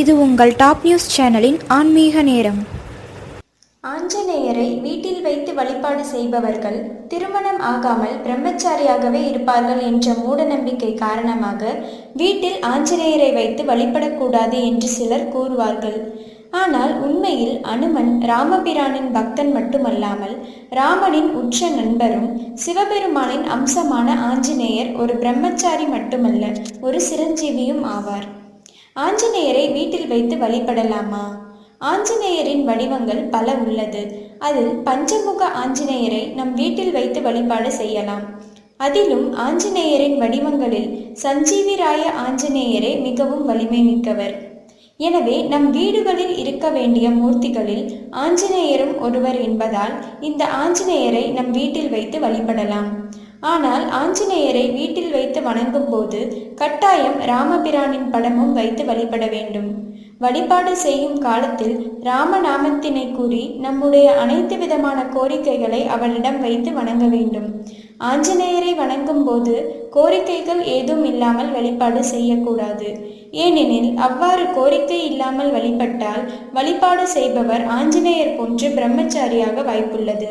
இது உங்கள் top news சேனலின் ஆன்மீக நேரம். ஆஞ்சநேயரை வீட்டில் வைத்து வழிபாடு செய்பவர்கள் திருமணம் ஆகாமல் பிரம்மச்சாரியாகவே இருப்பார்கள் என்ற மூடநம்பிக்கை காரணமாக வீட்டில் ஆஞ்சநேயரை வைத்து வழிபடக்கூடாது என்று சிலர் கூறுவார்கள். ஆனால் உண்மையில் அனுமன் ராமபிரானின் பக்தன் மட்டுமல்லாமல் ராமனின் உற்ற நண்பரும் சிவபெருமானின் அம்சமான ஆஞ்சநேயர் ஒரு பிரம்மச்சாரி மட்டுமல்ல ஒரு சிரஞ்சீவியும் ஆவார். ஆஞ்சநேயரை வீட்டில் வைத்து வழிபடலாமா? ஆஞ்சநேயரின் வடிவங்கள் பல உள்ளது. அதில் பஞ்சமுக ஆஞ்சநேயரை நம் வீட்டில் வைத்து வழிபாடு செய்யலாம். அதிலும் ஆஞ்சநேயரின் வடிவங்களில் சஞ்சீவிராய ஆஞ்சநேயரே மிகவும் வலிமை மிக்கவர் எனவே நம் வீடுகளில் இருக்க வேண்டிய மூர்த்திகளில் ஆஞ்சநேயரும் ஒருவர் என்பதால் இந்த ஆஞ்சநேயரை நம் வீட்டில் வைத்து வழிபடலாம். ஆனால் ஆஞ்சநேயரை வீட்டில் வணங்கும் போது கட்டாயம் ராமபிரானின் படமும் வைத்து வழிபட வேண்டும். வழிபாடு செய்யும் காலத்தில் ராமநாமத்தினை கூறி நம்முடைய அனைத்து விதமான கோரிக்கைகளை அவளிடம் வைத்து வணங்க வேண்டும். ஆஞ்சநேயரை வணங்கும் போது கோரிக்கைகள் ஏதும் இல்லாமல் வழிபாடு செய்யக்கூடாது. ஏனெனில் அவ்வாறு கோரிக்கை இல்லாமல் வழிபட்டால் வழிபாடு செய்பவர் ஆஞ்சநேயர் போன்று பிரம்மச்சாரியாக வாய்ப்புள்ளது.